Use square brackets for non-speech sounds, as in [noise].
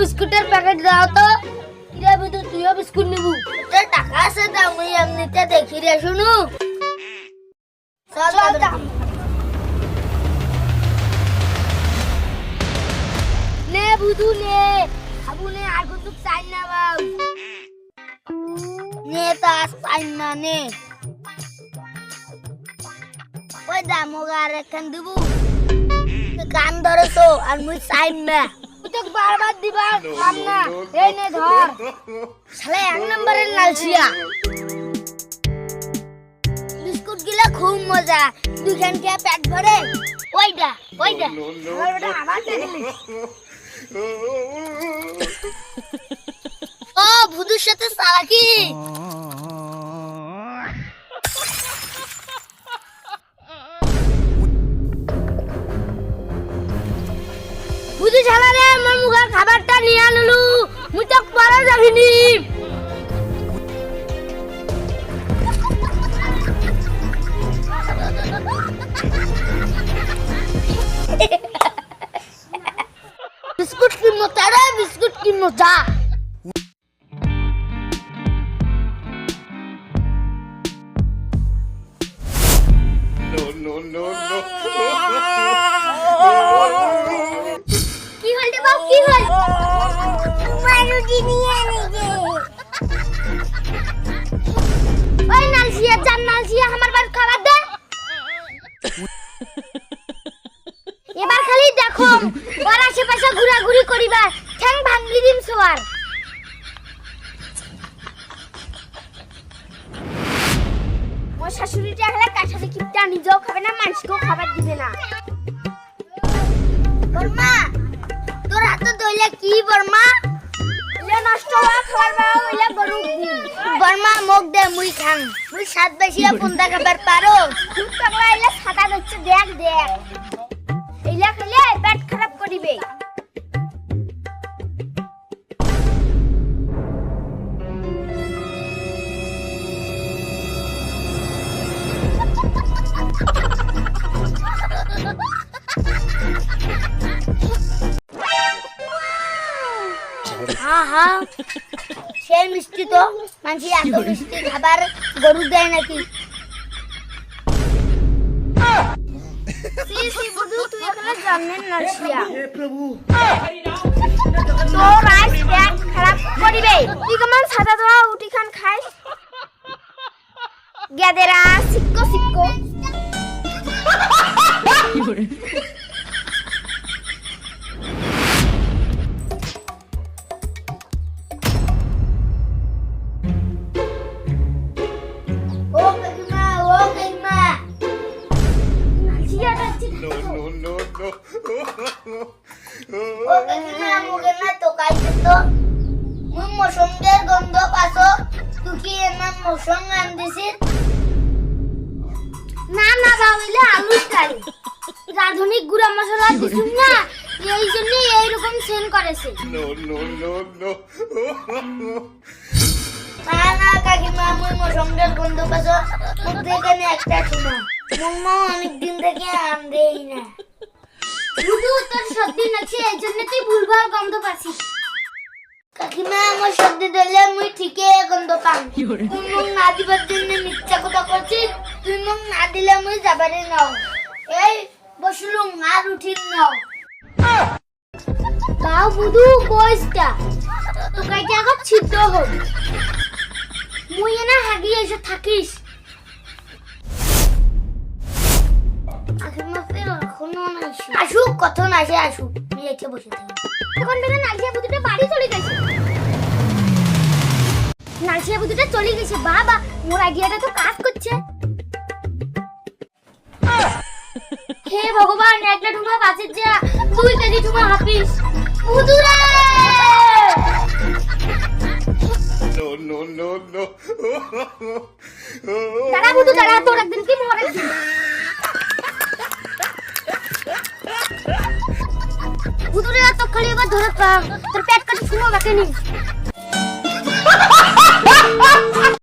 বিস্কুটের প্যাকেট দাও তো। কিরে বুধু তুইও বিস্কুট নিবু? তোর টাকা আছে দাও আমি এমনিতে দেখি রে শুনু। চল নে বুধু নে। আবু নে আর কিন্তু চাই না বাউ। নে তাস চাই না নে। ওই দামোগ আর একখান দিবু। কান ধরেছো আর মুই চাই না। বারবার দিবা কাম না। এই নে ধর। শালা, এক নম্বরের লালচিয়া বিস্কুট গিলা খুব মজা। দুখান খেয়ে পেট ভরে? ওইটা ওইটা ও ভুদুর সাথে সালাকি বুঝি ছাড়া নিয়ে আনলু মুই তো পরে যাবিনি। বিস্কুট কিনবো তারা বিস্কুট কিনবো যা। No, no, no, [laughs] কি হল? মারুজি নিয়ে আনিছে ওই নালসিয়া জান নালসিয়া, আমার বার খাবার দে। এবার খালি দেখো, ওর আশেপাশে ঘোরাঘুরি করিবা। ঠ্যাং ভাঙলি দিম সোয়ার মোর শাশুড়িটা হলে কাছাতে কিপটা নিজেও খাবে না, মানুষকেও খাবার দিবে না। বর্মা তোর কি বর্মা? ইলে নষ্ট হওয়া খাবার গরু বর্মা মুখ দে মুই খাং মুই সাত বেশিয়া পুন্দা খাবার পারো তুই পাগলা ইলে সাদা হচ্ছে দেখ দেখ। ইলে খেলে পেট খারাপ করিবে [laughs] হ্যাঁ হ্যাঁ সেই মিষ্টি তো। মানুষ এত মিষ্টি খাবার গরু দেয় নাকি? সি, সি, বুধু, no, no. ও না তো তো মুই মৌসুমের গন্ধ পাছো একটা শোনা মুম্মা অনেক থেকে আম দেই না শুধু তোর সর্দি নাকি এই জন্য তুই ভুলভাল গন্ধ পাচ্ছিস কাকিমা আমার সর্দি দিলে মুই ঠিকই গন্ধ পাম। তুই মুখ না দিবার জন্য মিথ্যা কথা করছিস তুই মুখ না দিলে মুই যাবারে নাও। এই বসলুম আর উঠিল নাও। তাও বুধু বয়সটা তোকে আগত ছিদ্র হোক মুই না হাগি এসে থাকিস। আসুক। কখন আসে আসুক। আমি বসে থাকি। এখন থেকে নালসিয়া বুদ্ধুটা বাড়ি চলে গেছে। নালসিয়া বুদ্ধুটা চলে গেছে। বাবা মোর আইডিয়াটা তো কাজ করছে। হে ভগবান একটা ঠুমা বাঁচের যা। দুই কেজি ঠুমা হাফিস বুধুরে No, no, no, no. দাঁড়া বুধু দাঁড়া তোর একদিন কি মরে খালি এবার ধরে পাম তোর পেট কাটা শুনো বাকি নেই